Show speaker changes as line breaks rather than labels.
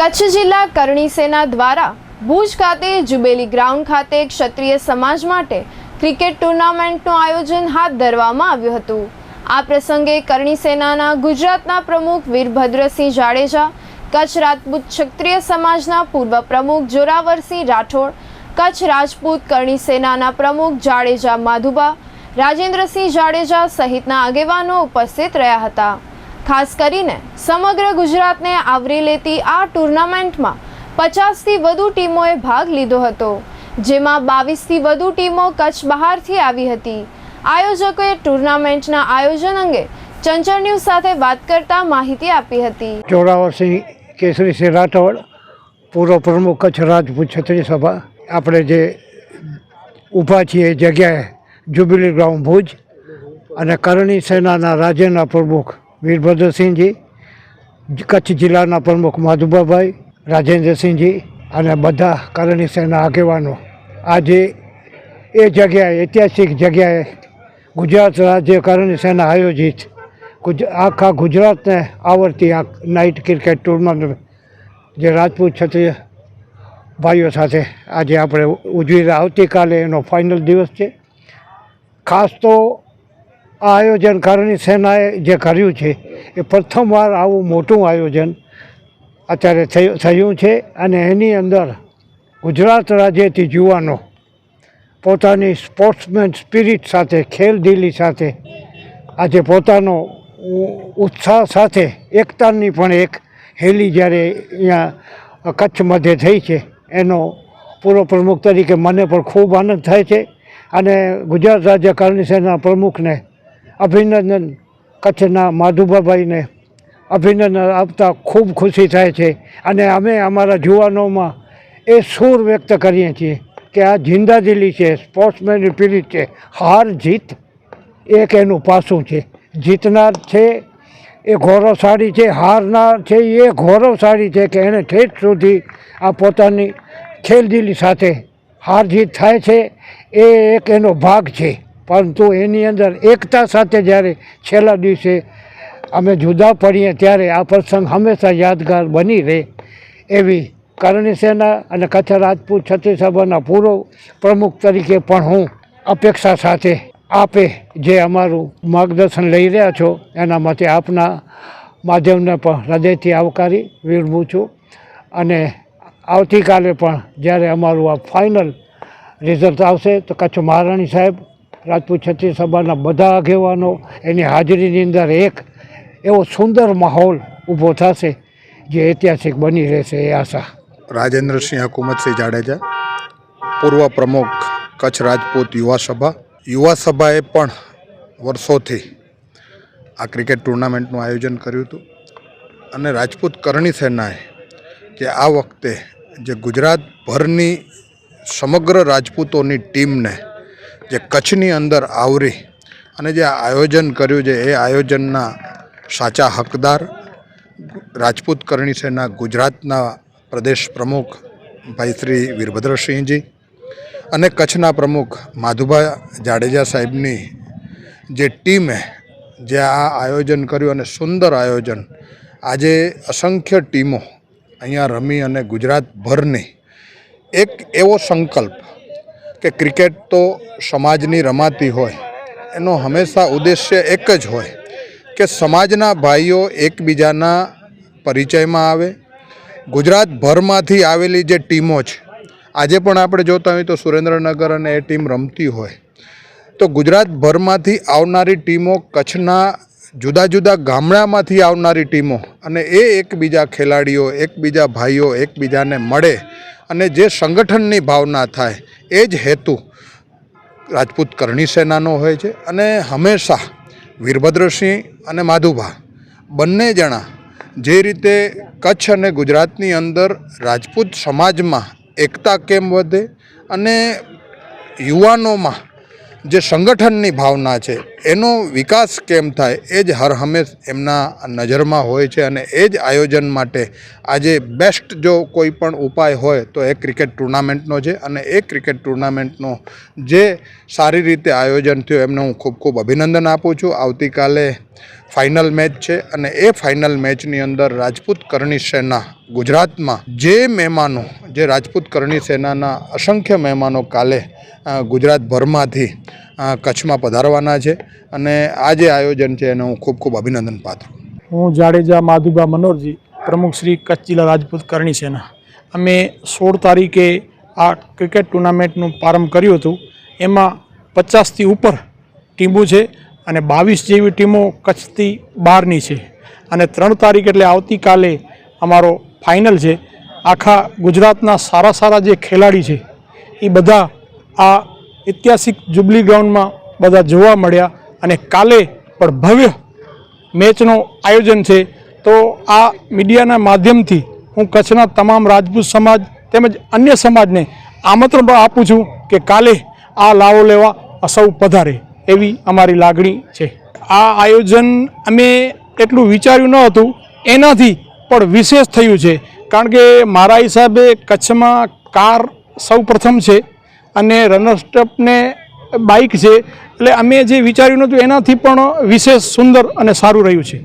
કચ્છ જિલ્લા કરણી સેના દ્વારા ભુજ ખાતે જુબેલી ગ્રાઉન્ડ ખાતે ક્ષત્રિય સમાજ માટે ક્રિકેટ ટુર્નામેન્ટનું આયોજન હાથ ધરવામાં આવ્યું હતું. આ પ્રસંગે કરણી સેનાના ગુજરાતના પ્રમુખ વીરભદ્રસિંહ જાડેજા, કચ્છ રાજપૂત ક્ષત્રિય સમાજના પૂર્વ પ્રમુખ જોરાવરસિંહ રાઠોડ, કચ્છ રાજપૂત કરણી સેનાના પ્રમુખ જાડેજા માધુબા, રાજેન્દ્રસિંહ જાડેજા સહિતના આગેવાનો ઉપસ્થિત રહ્યા હતા. ખાસ કરીને સમગ્ર ગુજરાતને આવરી લેતી આ ટુર્નામેન્ટમાં પચાસથી વધુ ટીમોએ ભાગ લીધો હતો, જેમાં બાવીસથી વધુ ટીમો કચ્છ બહારથી આવી હતી. આયોજકોએ ટુર્નામેન્ટના આયોજન અંગે ચંચળ ન્યૂઝ સાથે વાત કરતા માહિતી આપી હતી.
જોરાવરસિંહ કેસરીસિંહ રાઠોડ, પૂર્વ પ્રમુખ કચ્છ રાજપૂત છત્રી સભા, આપણે જે ઊભા છીએ જગ્યાએ જ્યુબિલી ગ્રાઉન્ડ ભુજ, અને કરણી સેનાના રાજ્યના પ્રમુખ વીરભદ્રસિંહજી કચ્છ જિલ્લાના પ્રમુખ માધુબાભાઈ રાજેન્દ્રસિંહજી અને બધા કરણી સેના આગેવાનો. આજે એ જગ્યાએ, ઐતિહાસિક જગ્યાએ ગુજરાત રાજ્ય કરણી સેના આયોજિત આખા ગુજરાતને આવડતી આ નાઇટ ક્રિકેટ ટુર્નામેન્ટ જે રાજપૂત ક્ષત્રિય ભાઈઓ સાથે આજે આપણે ઉજવી આવતીકાલે એનો ફાઇનલ દિવસ છે. ખાસ તો આ આયોજન કરણી સેનાએ જે કર્યું છે, એ પ્રથમવાર આવું મોટું આયોજન અત્યારે થયું છે અને એની અંદર ગુજરાત રાજ્યથી યુવાનો પોતાની સ્પોર્ટ્સમેન સ્પિરિટ સાથે ખેલદિલી સાથે, આજે પોતાનો ઉત્સાહ સાથે, એકતાની પણ એક હેલી જ્યારે અહીંયા કચ્છ મધ્ય થઈ છે, એનો પૂર્વ પ્રમુખ તરીકે મને પણ ખૂબ આનંદ થાય છે અને ગુજરાત રાજ્ય કરણી સેના પ્રમુખને અભિનંદન કચ્છના માધુબાભાઈને અભિનંદન આપતા ખૂબ ખુશી થાય છે અને અમે અમારા જુવાનોમાં એ સૂર વ્યક્ત કરીએ છીએ કે આ જિંદાદિલી છે, સ્પોર્ટ્સમેન સ્પિરિટ છે, હાર જીત એક એનું પાસું છે. જીતનાર છે, એ ગૌરવશાળી છે, હારનાર છે, એ ગૌરવશાળી છે કે એણે ઠેઠ સુધી આ પોતાની ખેલદિલી સાથે હાર જીત થાય છે. એ એક એનો ભાગ છે. પરંતુ એની અંદર એકતા સાથે જ્યારે છેલ્લા દિવસે અમે જુદા પડીએ ત્યારે આ પ્રસંગ હંમેશા યાદગાર બની રહે એવી કરણી સેના અને કચ્છ રાજપૂત છત્રીસભાના પૂર્વ પ્રમુખ તરીકે પણ હું અપેક્ષા સાથે આપે જે અમારું માર્ગદર્શન લઈ રહ્યા છો, એના માટે આપના માધ્યમને પણ હૃદયથી આવકારી વિરમું છું. અને આવતીકાલે પણ જ્યારે અમારું આ ફાઇનલ રિઝલ્ટ આવશે, તો કચ્છ મહારાણી સાહેબ રાજપૂત છત્રી સભાના બધા આગેવાનો એની હાજરીની અંદર એક એવો સુંદર માહોલ ઊભો થશે જે ઐતિહાસિક બની રહેશે એ આશા.
રાજેન્દ્રસિંહ હકુમતસિંહ જાડેજા, પૂર્વ પ્રમુખ કચ્છ રાજપૂત યુવા સભા. યુવા સભાએ પણ વર્ષોથી આ ક્રિકેટ ટુર્નામેન્ટનું આયોજન કર્યું હતું. અને રાજપૂત કરણી સેનાએ કે આ વખતે જે ગુજરાતભરની સમગ્ર રાજપૂતોની ટીમને જે કચ્છની અંદર આવરી અને જે આયોજન કર્યું છે, એ આયોજનના સાચા હકદાર રાજપૂત કરણી સેના ગુજરાતના પ્રદેશ પ્રમુખ ભાઈ શ્રી વીરભદ્રસિંહજી અને કચ્છના પ્રમુખ માધુભા જાડેજા સાહેબની જે ટીમે જે આ આયોજન કર્યું અને સુંદર આયોજન, આજે અસંખ્ય ટીમો અહીંયા રમી અને ગુજરાતભરની એક એવો સંકલ્પ કે ક્રિકેટ તો સમાજની રમાતી હોય, એનો હંમેશા ઉદ્દેશ્ય એક જ હોય કે સમાજના ભાઈઓ એકબીજાના પરિચયમાં આવે. ગુજરાતભરમાંથી આવેલી જે ટીમો છે, આજે પણ આપણે જોતા હોઈએ તો સુરેન્દ્રનગર અને એ ટીમ રમતી હોય. તો ગુજરાતભરમાંથી આવનારી ટીમો કચ્છના જુદા જુદા ગામડામાંથી આવનારી ટીમો અને એ એકબીજા ખેલાડીઓ, એકબીજા ભાઈઓ એકબીજાને મળે અને જે સંગઠનની ભાવના થાય એ જ હેતુ રાજપૂત કરણી સેનાનો હોય છે. અને હંમેશા વીરભદ્રસિંહ અને માધુભા બંને જણા જે રીતે કચ્છ અને ગુજરાતની અંદર રાજપૂત સમાજમાં એકતા કેમ વધે અને યુવાનોમાં જે સંગઠનની ભાવના છે એનો વિકાસ કેમ થાય એ જ હર હંમેશ એમના નજરમાં હોય છે અને એ જ આયોજન માટે આજે બેસ્ટ જો કોઈ પણ ઉપાય હોય તો એ ક્રિકેટ ટુર્નામેન્ટનો છે અને એ ક્રિકેટ ટુર્નામેન્ટનો જે સારી રીતે આયોજન થયું એમને હું ખૂબ ખૂબ અભિનંદન આપું છું. આવતીકાલે ફાઇનલ મેચ છે અને એ ફાઇનલ મેચની અંદર રાજપૂત કરણી સેના ગુજરાતમાં જે મહેમાનો, જે રાજપૂત કરણી સેનાના અસંખ્ય મહેમાનો કાલે ગુજરાતભરમાંથી કચ્છમાં પધારવાના છે અને આ જે આયોજન છે એને ખૂબ ખૂબ અભિનંદન પાત્ર
હું જાડેજા માધુબા મનોરજી, પ્રમુખ શ્રી કચ્છ જિલ્લા રાજપૂત કરણી સેના. અમે સોળ તારીખે આ ક્રિકેટ ટુર્નામેન્ટનું પ્રારંભ કર્યું હતું. એમાં પચાસથી ઉપર ટીમો છે અને બાવીસ જેવી ટીમો કચ્છથી બહારની છે. અને ત્રણ તારીખ એટલે આવતીકાલે અમારો ફાઇનલ છે. આખા ગુજરાતના સારા સારા જે ખેલાડી છે, એ બધા આ ઐતિહાસિક જુબલી ગ્રાઉન્ડમાં બધા જોવા મળ્યા અને કાલે પણ ભવ્ય મેચનું આયોજન છે. તો આ મીડિયાના માધ્યમથી હું કચ્છના તમામ રાજપૂત સમાજ તેમજ અન્ય સમાજને આમંત્રણ પણ આપું છું કે કાલે આ લાવો લેવા સૌ પધારે એવી અમારી લાગણી છે. આ આયોજન અમે એટલું વિચાર્યું ન હતું, એનાથી પણ વિશેષ થયું છે. કારણ કે મારા હિસાબે કચ્છમાં કાર સૌ પ્રથમ છે. અને રનરસ્ટપને બાઇક છે. એટલે અમે જે વિચાર્યું નહોતું, એનાથી પણ વિશેષ સુંદર અને સારું રહ્યું છે.